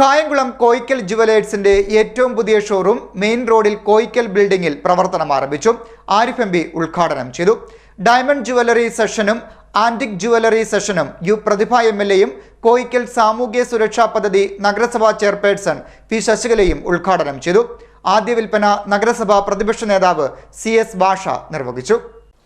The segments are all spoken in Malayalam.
കായംകുളം കോയിക്കൽ ജുവലേഴ്സിന്റെ ഏറ്റവും പുതിയ ഷോറൂം മെയിൻ റോഡിൽ കോയിക്കൽ ബിൽഡിംഗിൽ പ്രവർത്തനം ആരംഭിച്ചു. ആരിഫ് എം ഉദ്ഘാടനം ചെയ്തു. ഡയമണ്ട് ജുവലറി സെഷനും ആന്റിക് ജുവലറി സെഷനും യു പ്രതിഭ എം കോയിക്കൽ സാമൂഹ്യ സുരക്ഷാ പദ്ധതി നഗരസഭാ ചെയർപേഴ്സൺ പി ശശികലയും ഉദ്ഘാടനം ചെയ്തു. ആദ്യ വിൽപ്പന നഗരസഭാ പ്രതിപക്ഷ നേതാവ് സി എസ് ഭാഷ നിർവഹിച്ചു.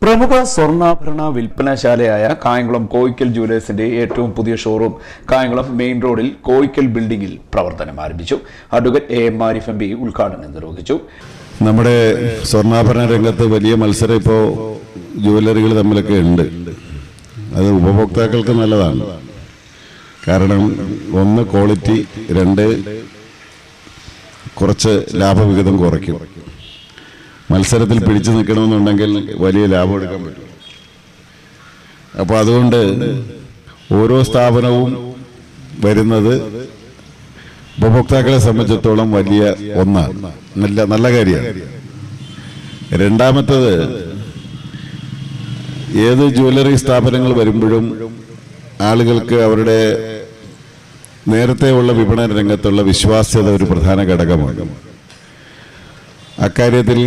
പ്രമുഖ സ്വർണാഭരണ വിൽപ്പനശാലയായ കായംകുളം കോയിക്കൽ ജുവലേഴ്സിന്റെ ഏറ്റവും പുതിയ ഷോറൂം കായംകുളം മെയിൻ റോഡിൽ കോയിക്കൽ ബിൽഡിംഗിൽ പ്രവർത്തനം ആരംഭിച്ചു. Advocate A M Arif M P ഉദ്ഘാടനം നിർവഹിച്ചു. നമ്മുടെ സ്വർണാഭരണ രംഗത്ത് വലിയ മത്സരം ഇപ്പോൾ ജുവലറികൾ തമ്മിലൊക്കെ ഉണ്ട്. അത് ഉപഭോക്താക്കൾക്ക് നല്ലതാണ്. കാരണം ഒന്ന് ക്വാളിറ്റി രണ്ട് കുറച്ച് ലാഭവിഹിതം കുറയ്ക്കും. മത്സരത്തിൽ പിടിച്ചു നിൽക്കണമെന്നുണ്ടെങ്കിൽ വലിയ ലാഭം എടുക്കാൻ പറ്റും. അപ്പോൾ അതുകൊണ്ട് ഓരോ സ്ഥാപനവും വരുന്നത് ഉപഭോക്താക്കളെ സംബന്ധിച്ചിടത്തോളം വലിയ ഒന്നാണ് നല്ല നല്ല കാര്യമാണ്. രണ്ടാമത്തത് ഏത് ജ്വല്ലറി സ്ഥാപനങ്ങൾ വരുമ്പോഴും ആളുകൾക്ക് അവരുടെ നേരത്തെ ഉള്ള വിപണന രംഗത്തുള്ള വിശ്വാസ്യത ഒരു പ്രധാന ഘടകമാണ്. അക്കാര്യത്തിൽ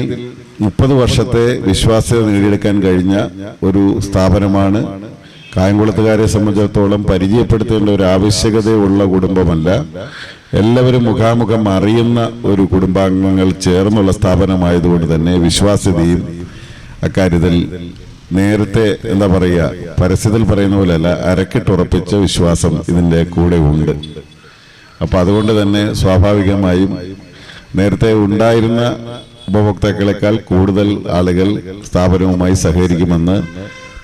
മുപ്പത് വർഷത്തെ വിശ്വാസ്യത നേടിയെടുക്കാൻ കഴിഞ്ഞ ഒരു സ്ഥാപനമാണ്. കായംകുളത്തുകാരെ സംബന്ധിച്ചിടത്തോളം പരിചയപ്പെടുത്തേണ്ട ഒരു ആവശ്യകതയുള്ള കുടുംബമല്ല. എല്ലാവരും മുഖാമുഖം അറിയുന്ന ഒരു കുടുംബാംഗങ്ങൾ ചേർന്നുള്ള സ്ഥാപനമായതുകൊണ്ട് തന്നെ വിശ്വാസ്യതയും അക്കാര്യത്തിൽ നേരത്തെ എന്താ പറയുക പരസ്യത്തിൽ പറയുന്ന പോലെയല്ല അരക്കിട്ടുറപ്പിച്ച വിശ്വാസം ഇതിന്റെ കൂടെ ഉണ്ട്. അപ്പം അതുകൊണ്ട് തന്നെ സ്വാഭാവികമായും നേരത്തെ ഉണ്ടായിരുന്ന ഉപഭോക്താക്കളെക്കാൾ കൂടുതൽ ആളുകൾ സ്ഥാപനവുമായി സഹകരിക്കുമെന്ന്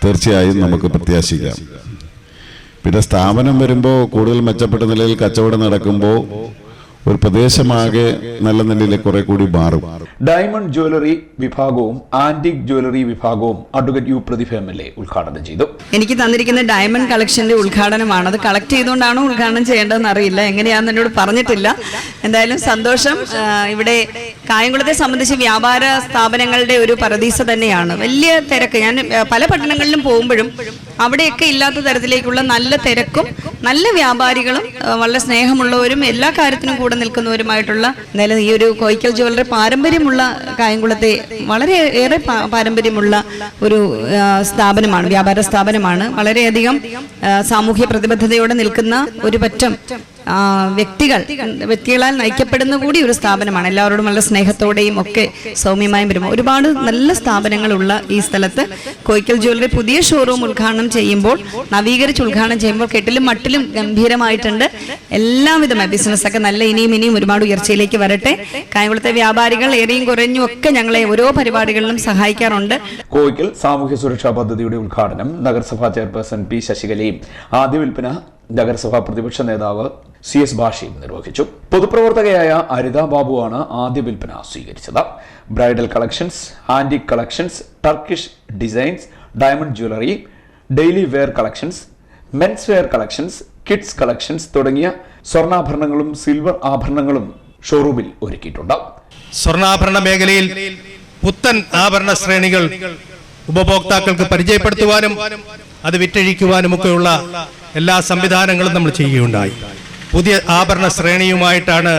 തീർച്ചയായും നമുക്ക് പ്രത്യാശിക്കാം. പിന്നെ സ്ഥാപനം വരുമ്പോൾ കൂടുതൽ മെച്ചപ്പെട്ട നിലയിൽ കച്ചവടം നടക്കുമ്പോൾ ഒരു പ്രദേശമാകെ നല്ല നിലയിൽ കുറെ കൂടി മാറും. ഡയമണ്ട് ജ്വല്ലറി വിഭാഗവും ആന്റിക് ജ്വല്ലറി വിഭാഗവും advocate U Prathibha M L A ഉദ്ഘാടനം ചെയ്തു. എനിക്ക് തന്നിരിക്കുന്ന ഡയമണ്ട് കളക്ഷന്റെ ഉദ്ഘാടനമാണ്. അത് കളക്ട് ചെയ്തുകൊണ്ടാണോ ഉദ്ഘാടനം ചെയ്യേണ്ടതെന്ന് അറിയില്ല. എങ്ങനെയാണെന്ന് എന്നോട് പറഞ്ഞിട്ടില്ല. എന്തായാലും സന്തോഷം. ഇവിടെ കായംകുളത്തെ സംബന്ധിച്ച് വ്യാപാര സ്ഥാപനങ്ങളുടെ ഒരു പരദീസ തന്നെയാണ്. വലിയ തിരക്ക്. ഞാൻ പല പട്ടണങ്ങളിലും പോകുമ്പോഴും അവിടെയൊക്കെ ഇല്ലാത്ത തരത്തിലേക്കുള്ള നല്ല തിരക്കും നല്ല വ്യാപാരികളും വളരെ സ്നേഹമുള്ളവരും എല്ലാ കാര്യത്തിനും കൂടെ നിൽക്കുന്നവരുമായിട്ടുള്ള നില ഈ ഒരു കോയിക്കൽ ജ്വല്ലറി പാരമ്പര്യമുള്ള കായംകുളത്തെ വളരെ ഏറെ പാരമ്പര്യമുള്ള ഒരു സ്ഥാപനമാണ് വ്യാപാര സ്ഥാപനമാണ്. വളരെയധികം സാമൂഹ്യ പ്രതിബദ്ധതയോടെ നിൽക്കുന്ന ഒരു പറ്റം വ്യക്തികൾ വ്യക്തികളാൽ നയിക്കപ്പെടുന്ന കൂടി ഒരു സ്ഥാപനമാണ്. എല്ലാവരോടും സ്നേഹത്തോടെയും ഒക്കെ സൗമ്യമായും വരും ഒരുപാട് നല്ല സ്ഥാപനങ്ങളുള്ള ഈ സ്ഥലത്ത് കോയിക്കൽ ജ്വല്ലറി പുതിയ ഷോറൂം ഉദ്ഘാടനം ചെയ്യുമ്പോൾ നവീകരിച്ച് ഉദ്ഘാടനം ചെയ്യുമ്പോൾ കെട്ടിലും മട്ടിലും ഗംഭീരമായിട്ടുണ്ട്. എല്ലാവിധമായ ബിസിനസ്സൊക്കെ നല്ല ഇനിയും ഇനിയും ഒരുപാട് ഉയർച്ചയിലേക്ക് വരട്ടെ. കായംകുളത്തെ വ്യാപാരികൾ ഏറെയും കുറഞ്ഞും ഒക്കെ ഞങ്ങളെ ഓരോ പരിപാടികളിലും സഹായിക്കാറുണ്ട്. കോയിക്കൽ സാമൂഹ്യ സുരക്ഷാ പദ്ധതിയുടെ ഉദ്ഘാടനം നഗരസഭാ ചെയർപേഴ്സൺ പി ശശികലയും ആദ്യ വിൽപ്പന നഗരസഭാ പ്രതിപക്ഷ നേതാവ് സി എസ് ഭാഷയും നിർവഹിച്ചു. പൊതുപ്രവർത്തകയായ അരിത ബാബുവാണ് ആദ്യ വിൽപ്പന സ്വീകരിച്ചത്. Bridal collections antique collections Turkish designs diamond jewellery daily wear collections men's wear collections kids collections തുടങ്ങിയ സ്വർണാഭരണങ്ങളും സിൽവർ ആഭരണങ്ങളും ഷോറൂമിൽ ഒരുക്കിയിട്ടുണ്ട്. സ്വർണാഭരണ മേഖലയിൽ പുത്തൻ ആഭരണ ശ്രേണികൾ ഉപഭോക്താക്കൾക്ക് പരിചയപ്പെടുത്തുവാനും അത് വിറ്റഴിക്കുവാനുമൊക്കെയുള്ള എല്ലാ സംവിധാനങ്ങളും നമ്മൾ ചെയ്യുകയുണ്ടായി. പുതിയ ആഭരണ ശ്രേണിയുമായിട്ടാണ്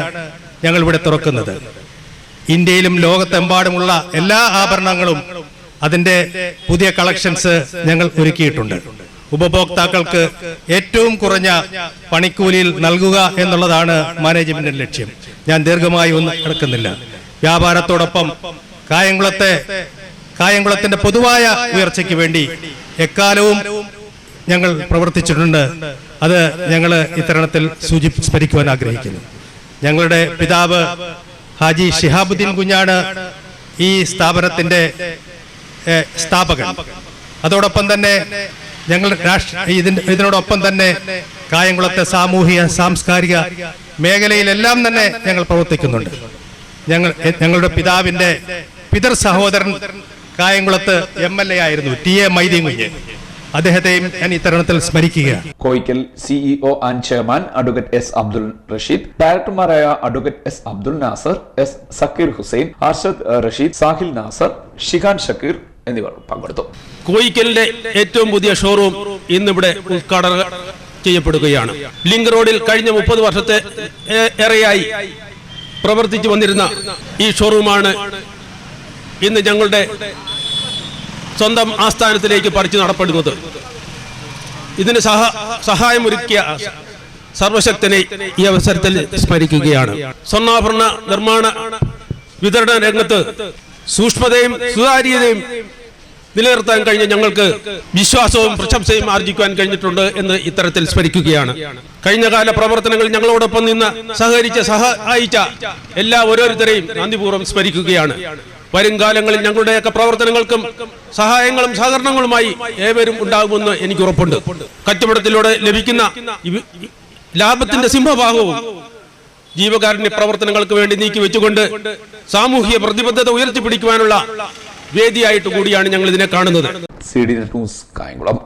ഞങ്ങൾ ഇവിടെ തുറക്കുന്നത്. ഇന്ത്യയിലും ലോകത്തെമ്പാടുമുള്ള എല്ലാ ആഭരണങ്ങളും അതിന്റെ പുതിയ കളക്ഷൻസ് ഞങ്ങൾ ഒരുക്കിയിട്ടുണ്ട്. ഉപഭോക്താക്കൾക്ക് ഏറ്റവും കുറഞ്ഞ പണിക്കൂലിയിൽ നൽകുക എന്നുള്ളതാണ് മാനേജ്മെന്റിന്റെ ലക്ഷ്യം. ഞാൻ ദീർഘമായി ഒന്നും കിടക്കുന്നില്ല വ്യാപാരത്തോടൊപ്പം കായംകുളത്തെ കായംകുളത്തിന്റെ പൊതുവായ ഉയർച്ചയ്ക്ക് വേണ്ടി എക്കാലവും ഞങ്ങൾ പ്രവർത്തിച്ചിട്ടുണ്ട്. അത് ഞങ്ങൾ ഇത്തരണത്തിൽ സൂചി സ്മരിക്കുവാൻ ആഗ്രഹിക്കുന്നു. ഞങ്ങളുടെ പിതാവ് ഹാജി ഷിഹാബുദ്ദീൻ കുഞ്ഞാണ് ഈ സ്ഥാപനത്തിന്റെ സ്ഥാപകൻ. അതോടൊപ്പം തന്നെ ഞങ്ങൾ ഇതിന് ഇതിനോടൊപ്പം തന്നെ കായംകുളത്തെ സാമൂഹിക സാംസ്കാരിക മേഖലയിലെല്ലാം തന്നെ ഞങ്ങൾ പ്രവർത്തിക്കുന്നുണ്ട്. ഞങ്ങൾ ഞങ്ങളുടെ പിതാവിന്റെ പിതൃ സഹോദരൻ കായംകുളത്ത് എം എൽ എ ആയിരുന്നു ടി എ മൈദീൻ കുഞ്ഞ്. അദ്ദേഹത്തെയും ഞാൻ ഇത്തരണത്തിൽ സ്മരിക്കുകയാണ് Koyickal CEO and chairman advocate S Abdul Rasheed ഡയറക്ടർമാരായ advocate S Abdul Nasar S Sakkeer Hussain Arshad Rasheed Sahil Nasar Shikhan Shakkeer എന്നിവർ പങ്കെടുത്തു. കോയിക്കലിന്റെ ഏറ്റവും പുതിയ ഷോറൂം ഇന്നിവിടെ ഉദ്ഘാടനം ചെയ്യപ്പെടുകയാണ്. ലിങ്ക് റോഡിൽ കഴിഞ്ഞ മുപ്പത് വർഷത്തെ ഏറെയായി പ്രവർത്തിച്ചു വന്നിരുന്ന ഈ ഷോറൂമാണ് ഇന്ന് ഞങ്ങളുടെ സ്വന്തം ആസ്ഥാനത്തിലേക്ക് പറിച്ചു നടപ്പെടുന്നത്. ഇതിന് സഹ സഹായമൊരുക്കിയ സർവശക്തനെ ഈ അവസരത്തിൽ സ്മരിക്കുകയാണ്. സ്വർണാഭരണ നിർമ്മാണ വിതരണ രംഗത്ത് സൂക്ഷ്മതയും സുതാര്യതയും നിലനിർത്താൻ കഴിഞ്ഞ ഞങ്ങൾക്ക് വിശ്വാസവും പ്രശംസയും ആർജിക്കുവാൻ കഴിഞ്ഞിട്ടുണ്ട് എന്ന് ഇത്തരത്തിൽ സ്മരിക്കുകയാണ്. കഴിഞ്ഞ കാല പ്രവർത്തനങ്ങൾ ഞങ്ങളോടൊപ്പം നിന്ന് സഹകരിച്ച സഹായിച്ച എല്ലാ ഓരോരുത്തരെയും നന്ദിപൂർവം സ്മരിക്കുകയാണ്. വരും കാലങ്ങളിൽ ഞങ്ങളുടെയൊക്കെ പ്രവർത്തനങ്ങൾക്കും സഹായങ്ങളും സഹകരണങ്ങളുമായി ഏവരും ഉണ്ടാകുമെന്ന് എനിക്ക് ഉറപ്പുണ്ട്. കച്ചവടത്തിലൂടെ ലഭിക്കുന്ന ലാഭത്തിന്റെ സിംഹഭാഗവും ജീവകാരുണ്യ പ്രവർത്തനങ്ങൾക്ക് വേണ്ടി നീക്കി വെച്ചുകൊണ്ട് സാമൂഹിക പ്രതിബദ്ധത ഉയർത്തിപ്പിടിക്കുവാനുള്ള വേദിയായിട്ട് കൂടിയാണ് ഞങ്ങൾ ഇതിനെ കാണുന്നത്. C D news Kayamkulam.